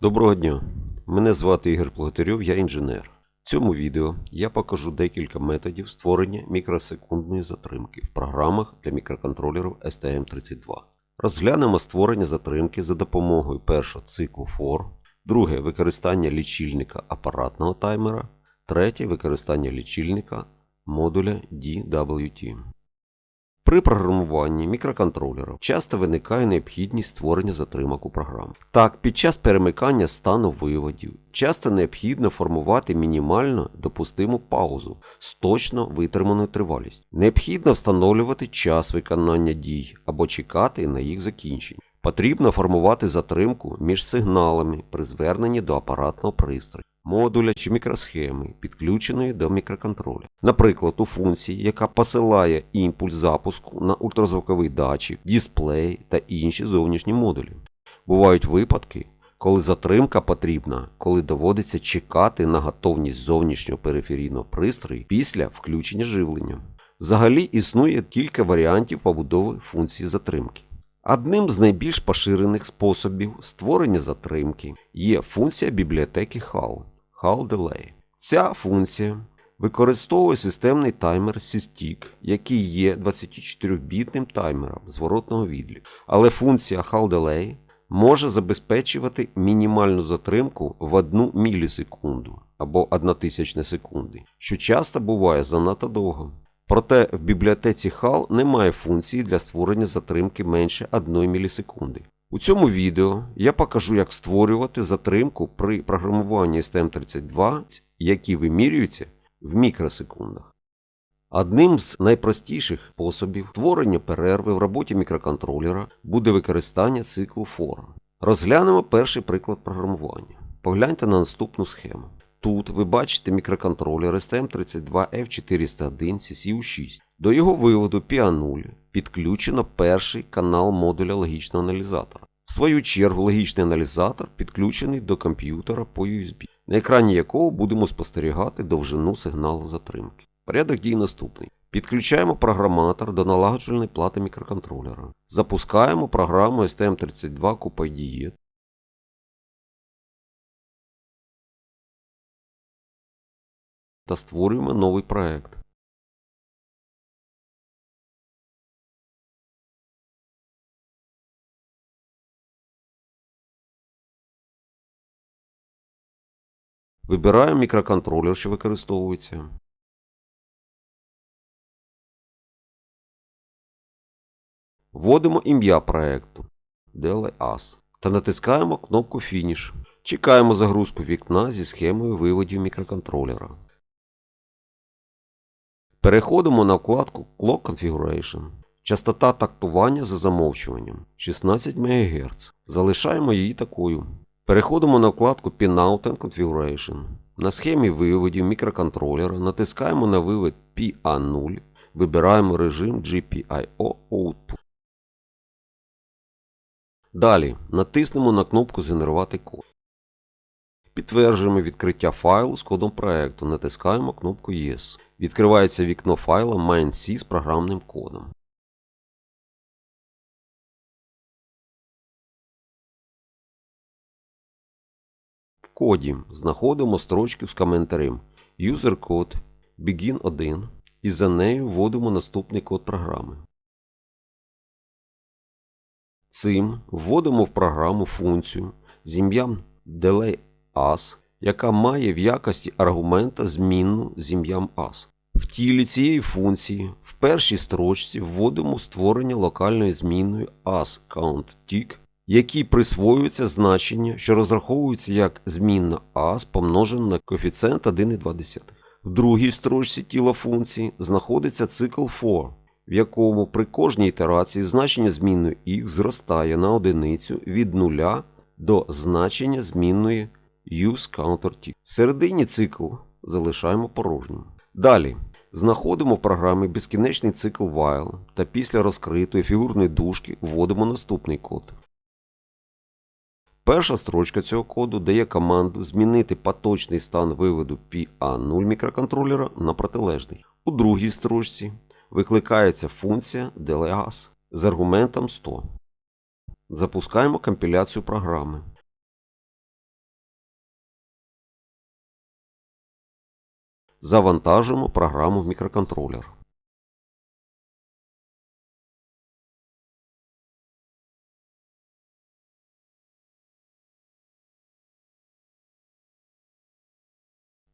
Доброго дня! Мене звати Ігор Плотарьов, я інженер. В цьому відео я покажу декілька методів створення мікросекундної затримки в програмах для мікроконтролерів STM32. Розглянемо створення затримки за допомогою першого циклу FOR, друге використання лічильника апаратного таймера, третє використання лічильника модуля DWT. При програмуванні мікроконтролерів часто виникає необхідність створення затримок у програмі. Так, під час перемикання стану виводів часто необхідно формувати мінімально допустиму паузу з точно витриманою тривалістю. Необхідно встановлювати час виконання дій або чекати на їх закінчення. Потрібно формувати затримку між сигналами при зверненні до апаратного пристрою, модуля чи мікросхеми, підключеної до мікроконтроля. Наприклад, у функції, яка посилає імпульс запуску на ультразвуковий датчик, дисплей та інші зовнішні модулі. Бувають випадки, коли затримка потрібна, коли доводиться чекати на готовність зовнішнього периферійного пристрою після включення живлення. Взагалі існує кілька варіантів побудови функції затримки. Одним з найбільш поширених способів створення затримки є функція бібліотеки HAL – HAL Delay. Ця функція використовує системний таймер SysTick, який є 24-бітним таймером зворотного відліку. Але функція HAL Delay може забезпечувати мінімальну затримку в 1 мілісекунду або 1 тисячна секунди, що часто буває занадто довго. Проте в бібліотеці HAL немає функції для створення затримки менше 1 мілісекунди. У цьому відео я покажу, як створювати затримку при програмуванні STM32, які вимірюються в мікросекундах. Одним з найпростіших способів створення перерви в роботі мікроконтролера буде використання циклу FOR. Розглянемо перший приклад програмування. Погляньте на наступну схему. Тут ви бачите мікроконтролер STM32F401 CCU6. До його виводу PA0 підключено перший канал модуля логічного аналізатора. В свою чергу логічний аналізатор підключений до комп'ютера по USB, на екрані якого будемо спостерігати довжину сигналу затримки. Порядок дій наступний. Підключаємо програматор до налагоджувальної плати мікроконтролера. Запускаємо програму STM32 CubeIDE та створюємо новий проект. Вибираємо мікроконтролер, що використовується. Вводимо ім'я проекту DLAS та натискаємо кнопку Фініш. Чекаємо загрузку вікна зі схемою виводів мікроконтролера. Переходимо на вкладку Clock Configuration. Частота тактування за замовчуванням 16 МГц. Залишаємо її такою. Переходимо на вкладку Pinout and Configuration. На схемі виводів мікроконтролера натискаємо на вивід PA0, вибираємо режим GPIO Output. Далі натиснемо на кнопку Згенерувати код. Підтверджуємо відкриття файлу з кодом проекту, натискаємо кнопку Yes. Відкривається вікно файла MindC з програмним кодом. Коді знаходимо строчку з коментарем usercode begin1 і за нею вводимо наступний код програми. Цим вводимо в програму функцію з ім'ям DelayAs, яка має в якості аргумента змінну з ім'ям as. В тілі цієї функції в першій строчці вводимо створення локальної змінної asCountTick, якій присвоюється значення, що розраховується як змінна as помножена на коефіцієнт 1,2. В другій строчці тіла функції знаходиться цикл for, в якому при кожній ітерації значення змінної x зростає на одиницю від 0 до значення змінної useCounterTick. В середині циклу залишаємо порожнім. Далі знаходимо в програмі безкінечний цикл while та після розкритої фігурної дужки вводимо наступний код. Перша строчка цього коду дає команду змінити поточний стан виводу PA0 мікроконтролера на протилежний. У другій строчці викликається функція DeleGas з аргументом 100. Запускаємо компіляцію програми. Завантажуємо програму в мікроконтролер.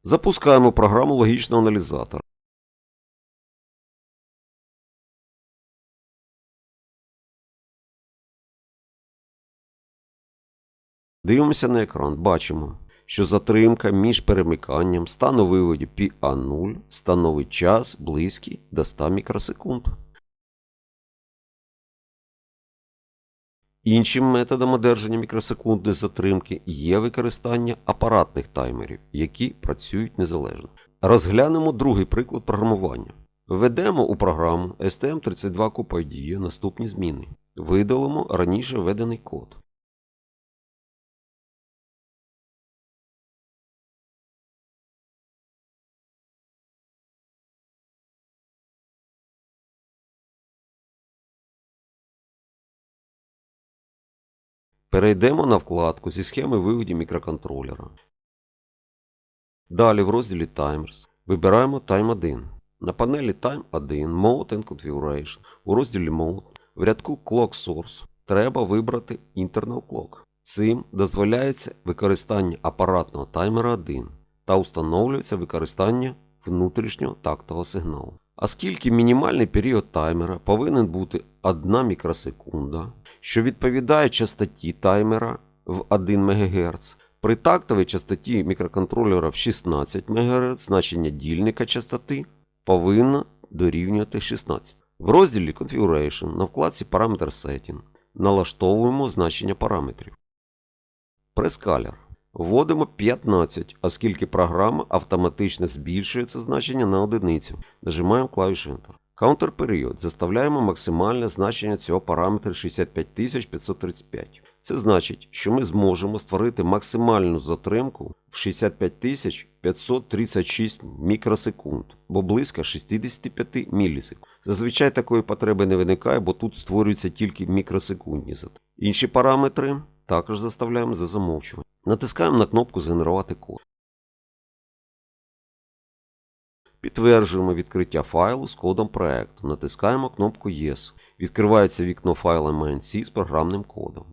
Запускаємо програму логічного аналізатора. Дивимося на екран. Бачимо, що затримка між перемиканням стану виводі PA0 становить час близький до 100 мікросекунд. Іншим методом одержання мікросекундної затримки є використання апаратних таймерів, які працюють незалежно. Розглянемо другий приклад програмування. Введемо у програму STM32 CoPID наступні зміни. Видалимо раніше введений код. Перейдемо на вкладку зі схеми виводу мікроконтролера. Далі в розділі Timers вибираємо Time 1. На панелі Time 1 Mode and Configuration у розділі Mode в рядку Clock Source треба вибрати Internal Clock. Цим дозволяється використання апаратного таймера 1 та установлюється використання внутрішнього тактового сигналу. Оскільки мінімальний період таймера повинен бути 1 мікросекунда, що відповідає частоті таймера в 1 МГц, при тактовій частоті мікроконтролера в 16 МГц значення дільника частоти повинно дорівнювати 16. В розділі Configuration на вкладці Parameter Setting налаштовуємо значення параметрів. Прескалер. Вводимо 15, оскільки програма автоматично збільшує це значення на одиницю. Нажимаємо клавішу Enter. Counter період. Заставляємо максимальне значення цього параметра 65535. Це значить, що ми зможемо створити максимальну затримку в 65536 мікросекунд, бо близько 65 мілісекунд. Зазвичай такої потреби не виникає, бо тут створюються тільки мікросекундні затримки. Інші параметри також заставляємо за замовчування. Натискаємо на кнопку Згенерувати код. Підтверджуємо відкриття файлу з кодом проекту. Натискаємо кнопку Yes. Відкривається вікно файла MNC з програмним кодом.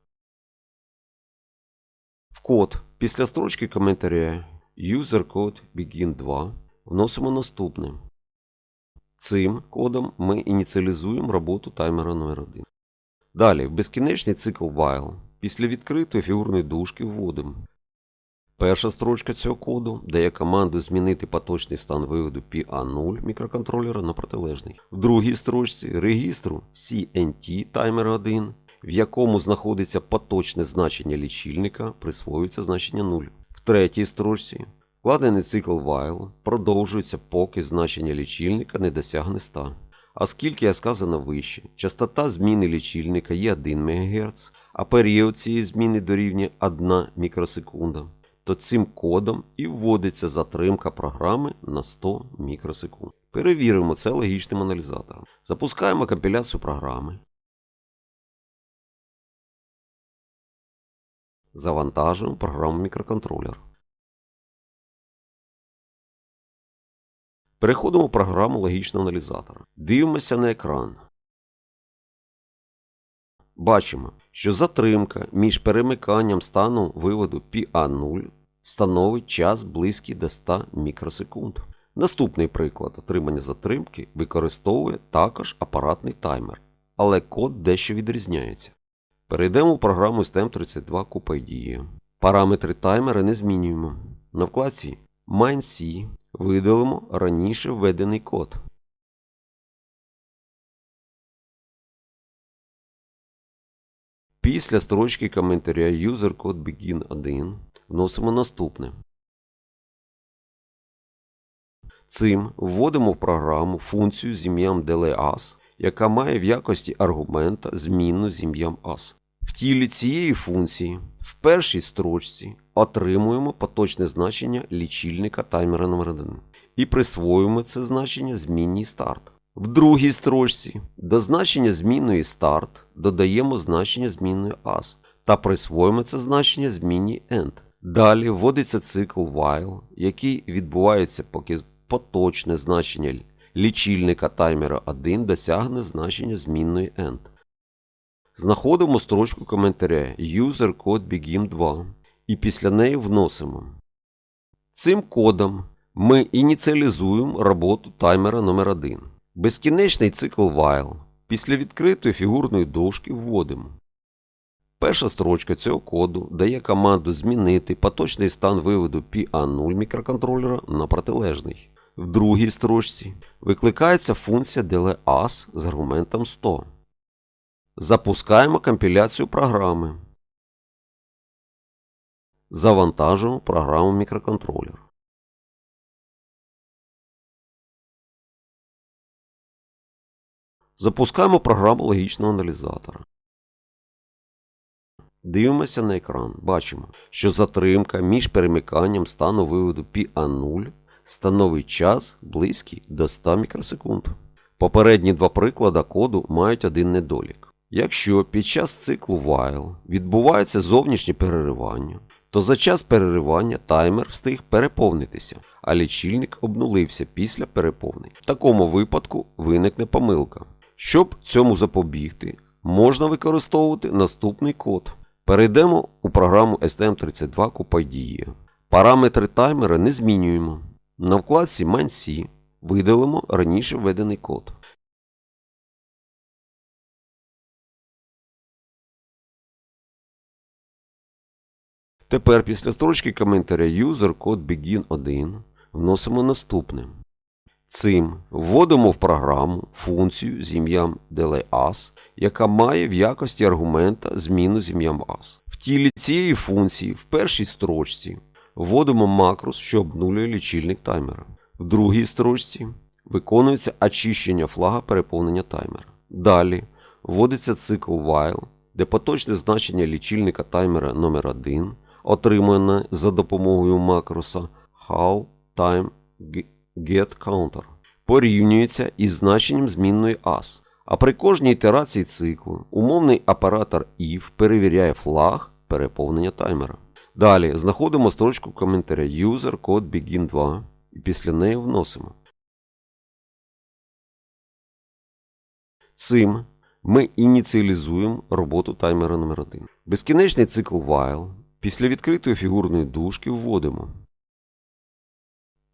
В код після строчки коментаря UserCode Begin 2 вносимо наступне. Цим кодом ми ініціалізуємо роботу таймера номер 1 Далі, в безкінечний цикл while після відкритої фігурної дужки вводимо. Перша строчка цього коду дає команду змінити поточний стан виводу PA0 мікроконтролера на протилежний. В другій строчці регістру CNT таймер 1, в якому знаходиться поточне значення лічильника, присвоюється значення 0. В третій строчці вкладений цикл while продовжується, поки значення лічильника не досягне 100. Оскільки, як сказано вище, частота зміни лічильника є 1 МГц, а період цієї зміни дорівнює 1 мікросекунда, то цим кодом і вводиться затримка програми на 100 мікросекунд. Перевіримо це логічним аналізатором. Запускаємо компіляцію програми. Завантажуємо програму мікроконтролер. Переходимо в програму логічного аналізатора. Дивимося на екран. Бачимо, що затримка між перемиканням стану виводу PA0 становить час близький до 100 мікросекунд. Наступний приклад отримання затримки використовує також апаратний таймер, але код дещо відрізняється. Перейдемо в програму STM32 CoPID. Параметри таймера не змінюємо. На вкладці MineC видалимо раніше введений код. Після строчки коментаря UserCode Begin 1 вносимо наступне. Цим вводимо в програму функцію з ім'ям DelayAs, яка має в якості аргумента змінну з ім'ям as. В тілі цієї функції в першій строчці отримуємо поточне значення лічильника таймера номер 1 і присвоюємо це значення змінній старт. В другій строчці до значення змінної старт додаємо значення змінної as та присвоїмо це значення змінній end. Далі вводиться цикл while, який відбувається, поки поточне значення лічильника таймера 1 досягне значення змінної end. Знаходимо строчку коментаря user code begin 2 і після неї вносимо. Цим кодом ми ініціалізуємо роботу таймера номер 1 Безкінечний цикл while. Після відкритої фігурної дошки вводимо. Перша строчка цього коду дає команду змінити поточний стан виводу PA0 мікроконтролера на протилежний. В другій строчці викликається функція DeleAs з аргументом 100. Запускаємо компіляцію програми. Завантажуємо програму мікроконтролер. Запускаємо програму логічного аналізатора. Дивимося на екран. Бачимо, що затримка між перемиканням стану виводу PA0 становить час близький до 100 мікросекунд. Попередні два приклади коду мають один недолік. Якщо під час циклу while відбувається зовнішнє переривання, то за час переривання таймер встиг переповнитися, а лічильник обнулився після переповнення. В такому випадку виникне помилка. Щоб цьому запобігти, можна використовувати наступний код. Перейдемо у програму STM32 Купайдія. Параметри таймера не змінюємо. На вкладці ManC видалимо раніше введений код. Тепер після строчки коментаря user code begin 1 вносимо наступне. Цим вводимо в програму функцію з ім'ям DelayAs, яка має в якості аргумента зміну з ім'ям as. В тілі цієї функції в першій строчці вводимо макрос, що обнулює лічильник таймера. В другій строчці виконується очищення флага переповнення таймера. Далі вводиться цикл while, де поточне значення лічильника таймера номер 1 отримане за допомогою макроса HAL time getCounter порівнюється із значенням змінної as. А при кожній ітерації циклу умовний оператор if перевіряє флаг переповнення таймера. Далі знаходимо строчку коментаря user code begin 2 і після неї вносимо. Цим ми ініціалізуємо роботу таймера номер 1 Безкінечний цикл while після відкритої фігурної дужки вводимо.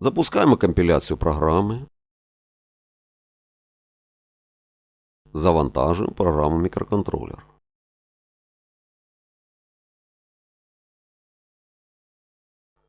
Запускаємо компіляцію програми. Завантажуємо програму мікроконтролер.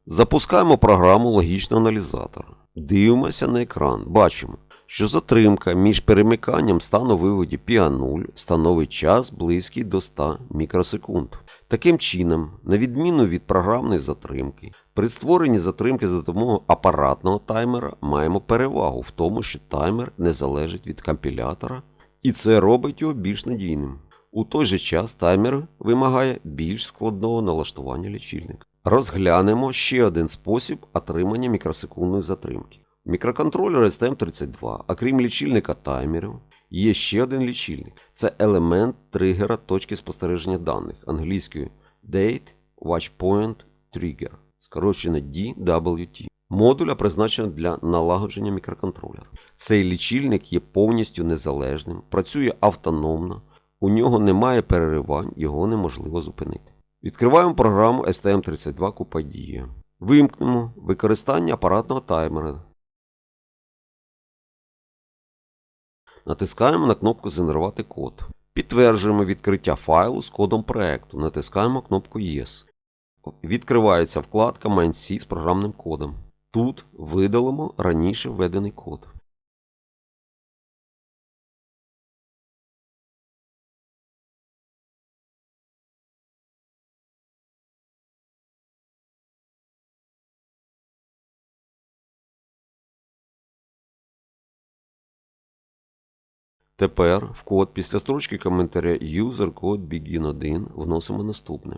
Запускаємо програму логічного аналізатора. Дивимося на екран. Бачимо, що затримка між перемиканням стану виводі PA0 становить час близький до 100 мікросекунд. Таким чином, на відміну від програмної затримки, при створенні затримки за допомогою апаратного таймера маємо перевагу в тому, що таймер не залежить від компілятора, і це робить його більш надійним. У той же час таймер вимагає більш складного налаштування лічильника. Розглянемо ще один спосіб отримання мікросекундної затримки. Мікроконтролер STM32, окрім лічильника таймерів, є ще один лічильник. Це елемент тригера точки спостереження даних англійською Date Watch Point Trigger, скорочено DWT. Модуля призначено для налагодження мікроконтролера. Цей лічильник є повністю незалежним, працює автономно, у нього немає переривань, його неможливо зупинити. Відкриваємо програму STM32 Купадія. Вимкнемо використання апаратного таймера. Натискаємо на кнопку Згенерувати код. Підтверджуємо відкриття файлу з кодом проекту. Натискаємо кнопку Yes. Відкривається вкладка MindC з програмним кодом. Тут видалимо раніше введений код. Тепер в код після строчки коментаря user code begin 1 вносимо наступне.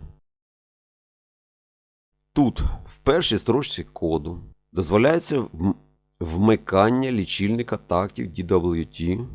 Тут, в першій строчці коду, дозволяється вмикання лічильника тактів DWT.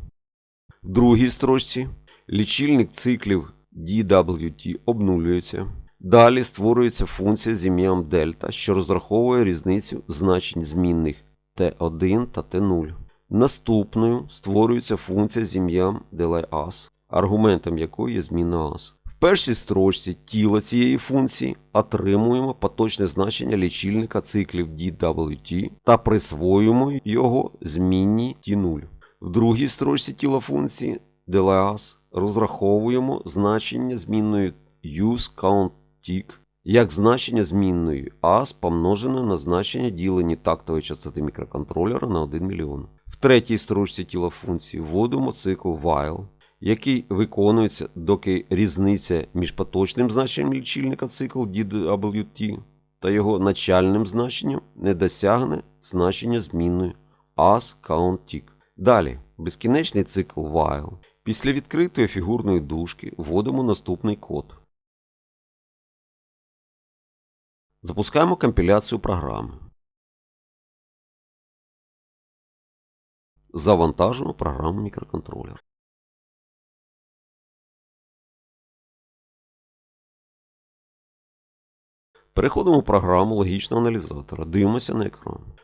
В другій строчці лічильник циклів DWT обнулюється. Далі створюється функція з ім'ям Delta, що розраховує різницю значень змінних T1 та T0. Наступною створюється функція з ім'ям DelayAs, аргументом якої є змінна as. В першій строчці тіла цієї функції отримуємо поточне значення лічильника циклів DWT та присвоюємо його змінній T0. В другій строчці тіла функції DelayAs розраховуємо значення змінної useCountTick як значення змінної as помножене на значення ділені тактової частоти мікроконтролера на 1 мільйон. Третій строчці тіла функції вводимо цикл while, який виконується, доки різниця між поточним значенням лічильника цикл DWT та його начальним значенням не досягне значення змінної as count tick. Далі безкінечний цикл while. Після відкритої фігурної дужки вводимо наступний код. Запускаємо компіляцію програми. Завантажуємо програму мікроконтролер. Переходимо в програму логічного аналізатора. Дивимося на екран.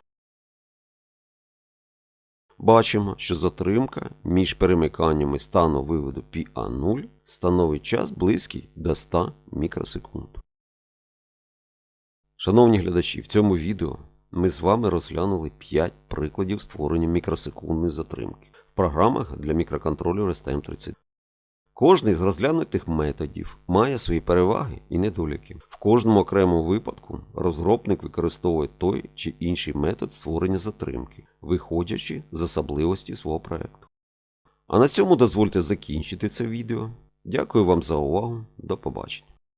Бачимо, що затримка між перемиканнями стану виводу PA0 становить час близький до 100 мікросекунд. Шановні глядачі, в цьому відео ми з вами розглянули 5 прикладів створення мікросекундної затримки в програмах для мікроконтролеру STM32. Кожний з розглянутих методів має свої переваги і недоліки. В кожному окремому випадку розробник використовує той чи інший метод створення затримки, виходячи з особливості свого проекту. А на цьому дозвольте закінчити це відео. Дякую вам за увагу. До побачення.